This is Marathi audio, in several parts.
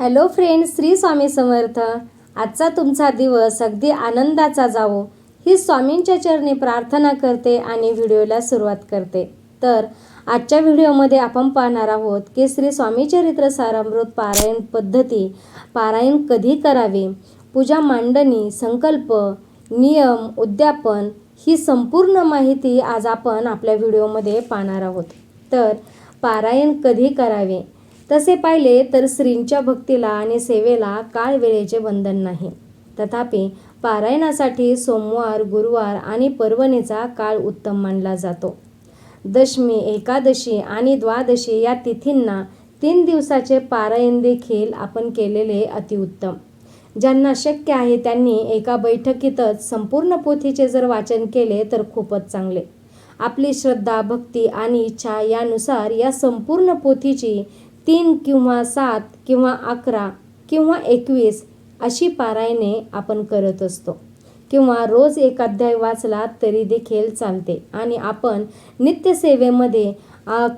Hello friend Shri Swami Samarth. आजचा तुमचा दिवस अगदी आनंदाचा जावो. ही स्वामींच्या चरणी प्रार्थना करते आणि व्हिडिओला सुरुवात करते. तर आजच्या व्हिडिओमध्ये आपण पाहणार आहोत की श्री स्वामी चरित्र सारामृत पारायण पद्धती पारायण कधी करावे? पूजा मांडणी संकल्प नियम उद्यापन ही संपूर्ण माहिती आज आपण आपल्या व्हिडिओमध्ये पाहणार आहोत. तर पारायण कधी करावे? तसे पाहिले तर स्त्रींच्या भक्तीला आणि सेवेला काळ वेळेचे बंधन नाही. तथापि पारायणासाठी सोमवार गुरुवार आणि पर्वणीचा काळ उत्तम मानला जातो. दशमी एकादशी आणि द्वादशी या तिथींना तीन दिवसाचे पारायण देखील आपण केलेले अतिउत्तम ज्यांना शक्य आहे त्यांनी एका बैठकीतच संपूर्ण पोथीचे जर वाचन केले तर खूपच चांगले. आपली श्रद्धा भक्ती आणि इच्छा यानुसार या संपूर्ण पोथीची तीन किंवा सात किंवा अकरा किंवा एकवीस अशी पारायणे आपण करत असतो. किंवा रोज एक अध्याय वाचला तरी देखील चालते. आणि आपण नित्यसेवेमध्ये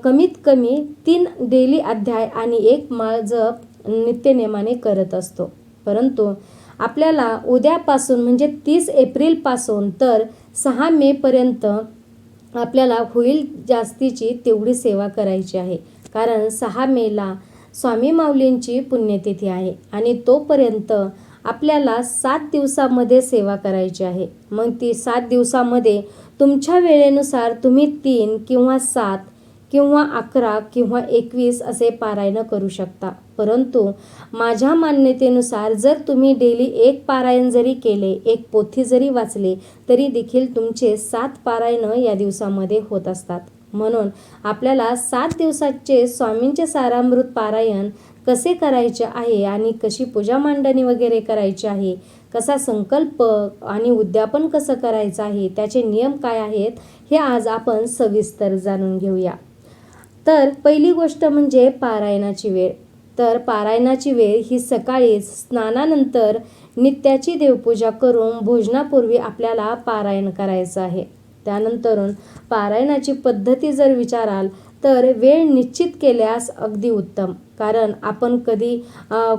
कमीत कमी तीन डेली अध्याय आणि एक माळ जप नित्यनेमाने करत असतो. परंतु आपल्याला उद्यापासून म्हणजे तीस एप्रिलपासून तर सहा मेपर्यंत आपल्याला होईल जास्तीची तेवढी सेवा करायची आहे. कारण सहा मेला स्वामी माऊलींची पुण्यतिथी आहे आणि तोपर्यंत आपल्याला सात दिवसामध्ये सेवा करायची आहे. मग ती सात दिवसामध्ये तुमच्या वेळेनुसार तुम्ही तीन किंवा सात किंवा अकरा किंवा एकवीस असे पारायण करू शकता. परंतु माझ्या मान्यतेनुसार जर तुम्ही डेली एक पारायण जरी केले एक पोथी जरी वाचले तरी देखील तुमचे सात पारायणं या दिवसामध्ये होत असतात. म्हणून आपल्याला सात दिवसाचे स्वामींचे सारामृत पारायण कसे करायचे आहे आणि कशी पूजा मांडणी वगैरे करायची आहे कसा संकल्प आणि उद्यापन कसं करायचं आहे त्याचे नियम काय आहेत हे आज आपण सविस्तर जाणून घेऊया. तर पहिली गोष्ट म्हणजे पारायणाची वेळ. तर पारायणाची वेळ ही सकाळीच स्नानानंतर नित्याची देवपूजा करून भोजनापूर्वी आपल्याला पारायण करायचं आहे. त्यानंतर पारायणाची पद्धती जर विचाराल तर वेळ निश्चित केल्यास अगदी उत्तम. कारण आपण कधी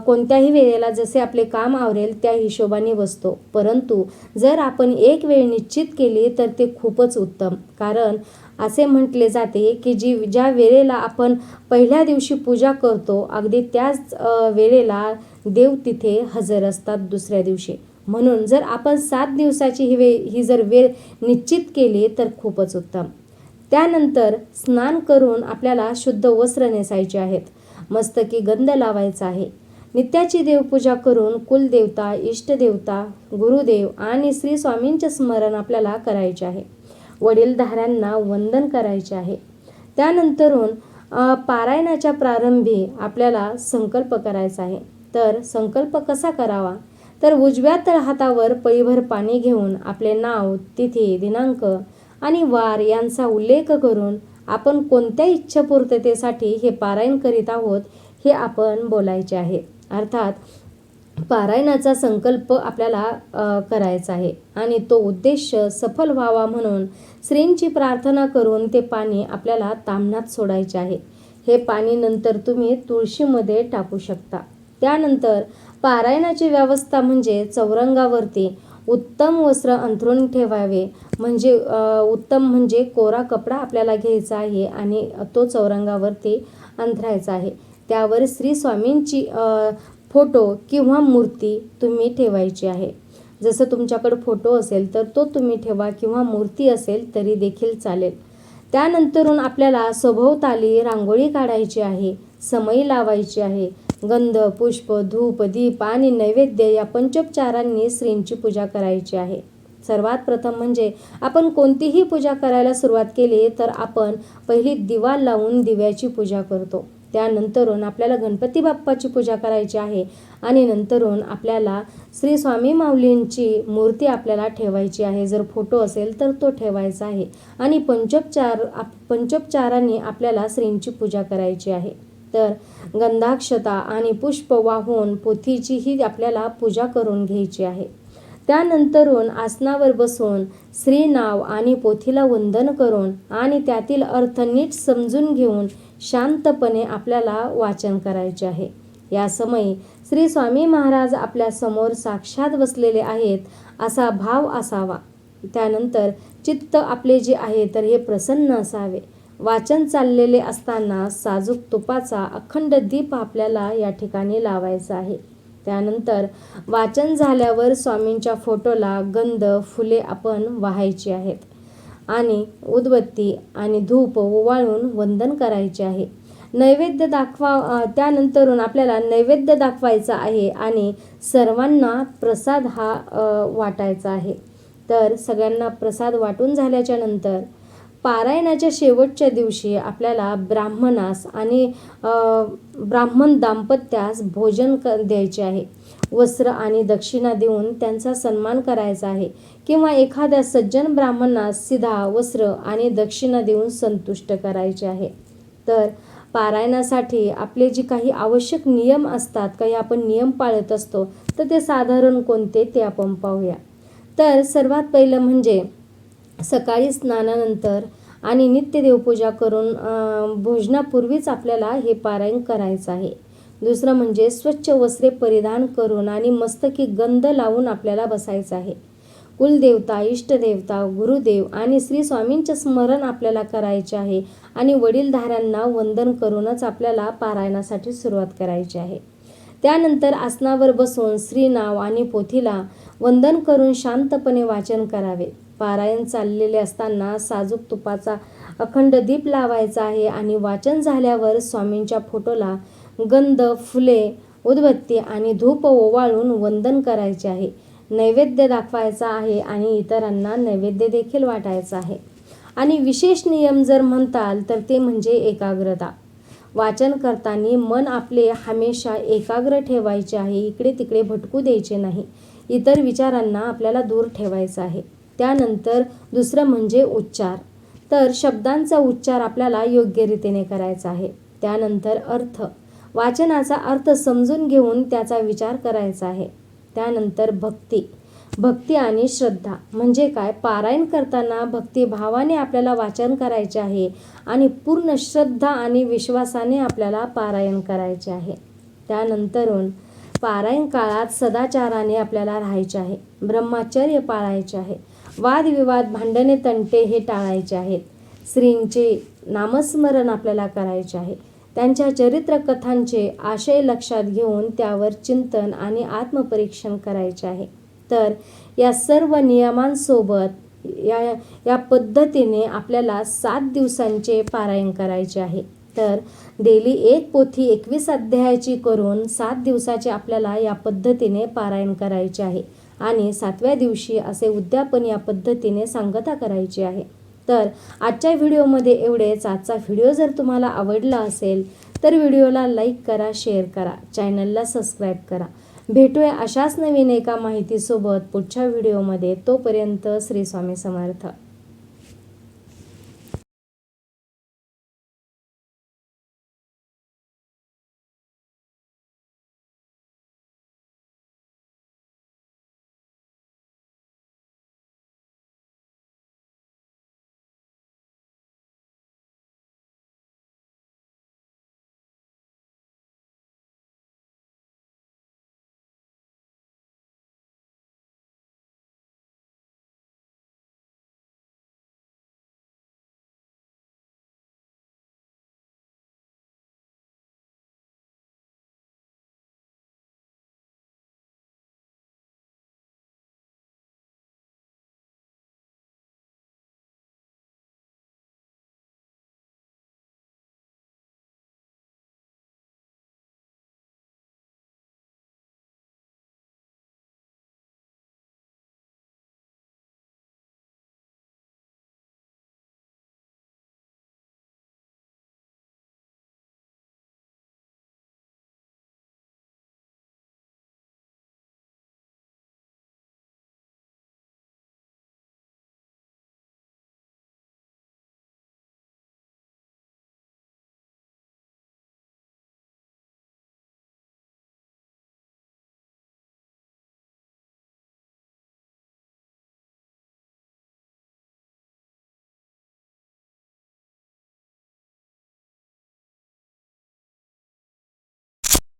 कोणत्याही वेळेला जसे आपले काम आवरेल त्या हिशोबाने बसतो. परंतु जर आपण एक वेळ निश्चित केली तर ते खूपच उत्तम. कारण असे म्हटले जाते की जी ज्या वेळेला आपण पहिल्या दिवशी पूजा करतो अगदी त्याच वेळेला देव तिथे हजर असतात दुसऱ्या दिवशी. म्हणून जर आपण सात दिवसाची ही वे ही जर वेळ निश्चित केली तर खूपच उत्तम. त्यानंतर स्नान करून आपल्याला शुद्ध वस्त्र नेसायचे आहेत. मस्तकी गंध लावायचा आहे. नित्याची देवपूजा करून कुलदेवता इष्टदेवता गुरुदेव आणि श्री स्वामींचे स्मरण आपल्याला करायचे आहे. वडीलधाऱ्यांना वंदन करायचे आहे. त्यानंतरून पारायणाच्या प्रारंभी आपल्याला संकल्प करायचा आहे. तर संकल्प कसा करावा? तर उजव्या तळहातावर पळीभर पाणी घेऊन आपले नाव तिथी दिनांक आणि वार यांचा उल्लेख करून आपण कोणत्या इच्छापूर्ततेसाठी हे पारायण करीत आहोत हे आपण बोलायचे आहे. अर्थात पारायणाचा संकल्प आपल्याला करायचा आहे आणि तो उद्देश सफल व्हावा म्हणून श्रींची प्रार्थना करून ते पाणी आपल्याला तामणात सोडायचे आहे. हे पाणी नंतर तुम्ही तुळशीमध्ये टाकू शकता. त्यानंतर पारायणाची व्यवस्था म्हणजे चौरंगावरती उत्तम वस्त्र अंथरून ठेवावे. म्हणजे उत्तम म्हणजे कोरा कपडा आपल्याला घ्यायचा आहे आणि तो चौरंगावरती अंथरायचा आहे. त्यावर श्री स्वामींची फोटो किंवा मूर्ती तुम्ही ठेवायची आहे. जसं तुमच्याकडे फोटो असेल तर तो तुम्ही ठेवा किंवा मूर्ती असेल तरी देखील चालेल. त्यानंतरून आपल्याला सभोवताली रांगोळी काढायची आहे समई लावायची आहे. गंध पुष्प धूप दीप आणि नैवेद्य या पंचोपचारांनी श्रींची पूजा करायची आहे. सर्वात प्रथम म्हणजे आपण कोणतीही पूजा करायला सुरुवात केली तर आपण पहिली दिवा लावून दिव्याची पूजा करतो. त्यानंतरून आपल्याला गणपती बाप्पाची पूजा करायची आहे आणि नंतरून आपल्याला श्री स्वामी माऊलींची मूर्ती आपल्याला ठेवायची आहे. जर फोटो असेल तर तो ठेवायचा आहे आणि पंचोपचार आप पंचोपचारांनी आपल्याला श्रींची पूजा करायची आहे. तर गंधाक्षता आणि पुष्प वाहून पोथीचीही आपल्याला पूजा करून घ्यायची आहे. त्यानंतरून आसनावर बसून श्री नाव आणि पोथीला वंदन करून आणि त्यातील अर्थ नीट समजून घेऊन शांतपणे आपल्याला वाचन करायचे आहे. या समयी श्री स्वामी महाराज आपल्यासमोर साक्षात बसलेले आहेत असा भाव असावा. त्यानंतर चित्त आपले जे आहे तर हे प्रसन्न असावे. वाचन चाललेले असताना साजूक तुपाचा अखंड दीप आपल्याला या ठिकाणी लावायचा आहे. त्यानंतर वाचन झाल्यावर स्वामींच्या फोटोला गंध फुले आपण वाहायची आहेत. आणि उदबत्ती आणि धूप ओवाळून वंदन करायचे आहे. नैवेद्य दाखवा त्यानंतरून आपल्याला नैवेद्य दाखवायचा आहे आणि सर्वांना प्रसाद हा वाटायचा आहे. तर सगळ्यांना प्रसाद वाटून झाल्याच्यानंतर पारायणाच्या शेवटच्या दिवशी आपल्याला ब्राह्मणास आणि ब्राह्मण दाम्पत्यास भोजन क द्यायचे आहे. वस्त्र आणि दक्षिणा देऊन त्यांचा सन्मान करायचा आहे. किंवा एखाद्या सज्जन ब्राह्मणास सिधा वस्त्र आणि दक्षिणा देऊन संतुष्ट करायचे आहे. तर पारायणासाठी आपले जे काही आवश्यक नियम असतात काही आपण नियम पाळत असतो तर ते साधारण कोणते ते आपण पाहूया. तर सर्वात पहिलं म्हणजे सकाळी स्नानानंतर आणि नित्य देवपूजा करून भोजनापूर्वीच आपल्याला हे पारायण करायचं आहे. दुसरं म्हणजे स्वच्छ वस्त्रे परिधान करून आणि मस्तकी गंध लावून आपल्याला बसायचं आहे. कुलदेवता इष्टदेवता गुरुदेव आणि श्री स्वामींचे स्मरण आपल्याला करायचे आहे आणि वडीलधाऱ्यांना वंदन करूनच आपल्याला पारायणासाठी सुरुवात करायची आहे. त्यानंतर आसनावर बसून श्रीनाव आणि पोथीला वंदन करून शांतपणे वाचन करावे. पारायण चाललेले असताना साजूक तुपाचा अखंड दीप लावायचा आहे आणि वाचन झाल्यावर स्वामींच्या फोटोला गंध फुले उदबत्ती आणि धूप ओवाळून वंदन करायचे आहे. नैवेद्य दाखवायचा आहे आणि इतरांना नैवेद्य देखील वाटायचा आहे. आणि विशेष नियम जर म्हणताल तर ते म्हणजे एकाग्रता. वाचन करताना मन आपले हमेशा एकाग्र ठेवायचे आहे इकडे तिकडे भटकू द्यायचे नाही. इतर विचारांना आपल्याला दूर ठेवायचं आहे. त्यानंतर दुसरं म्हणजे उच्चार. तर शब्दांचा उच्चार आपल्याला योग्य रीतीने करायचा आहे. त्यानंतर अर्थ. वाचनाचा अर्थ समजून घेऊन त्याचा विचार करायचा आहे. त्यानंतर भक्ती. भक्ती आणि श्रद्धा म्हणजे काय? पारायण करताना भक्तिभावाने आपल्याला वाचन करायचे आहे आणि पूर्ण श्रद्धा आणि विश्वासाने आपल्याला पारायण करायचे आहे. त्यानंतरून पारायण काळात सदाचाराने आपल्याला राहायचे आहे. ब्रह्मचर्य पाळायचे आहे. वादविवाद भांडणे तंटे हे टाळायचे आहेत. श्रींचे नामस्मरण आपल्याला करायचे आहे. त्यांच्या चरित्रकथांचे आशय लक्षात घेऊन त्यावर चिंतन आणि आत्मपरीक्षण करायचे आहे. तर या सर्व नियमांसोबत या या पद्धतीने आपल्याला सात दिवसांचे पारायण करायचे आहे. तर डेली एक पोथी एकवीस अध्यायाची करून सात दिवसाचे आपल्याला या पद्धतीने पारायण करायचे आहे. आणि सातव्या दिवशी असे उद्यापन या पद्धतीने सांगता करायची आहे. तर आजच्या व्हिडिओमध्ये एवढेच. आजचा व्हिडिओ जर तुम्हाला आवडला असेल तर व्हिडिओला लाईक करा शेअर करा चॅनलला सबस्क्राईब करा. भेटूया अशाच नवीन एका माहितीसोबत पुढच्या व्हिडिओमध्ये. तोपर्यंत श्री स्वामी समर्थ.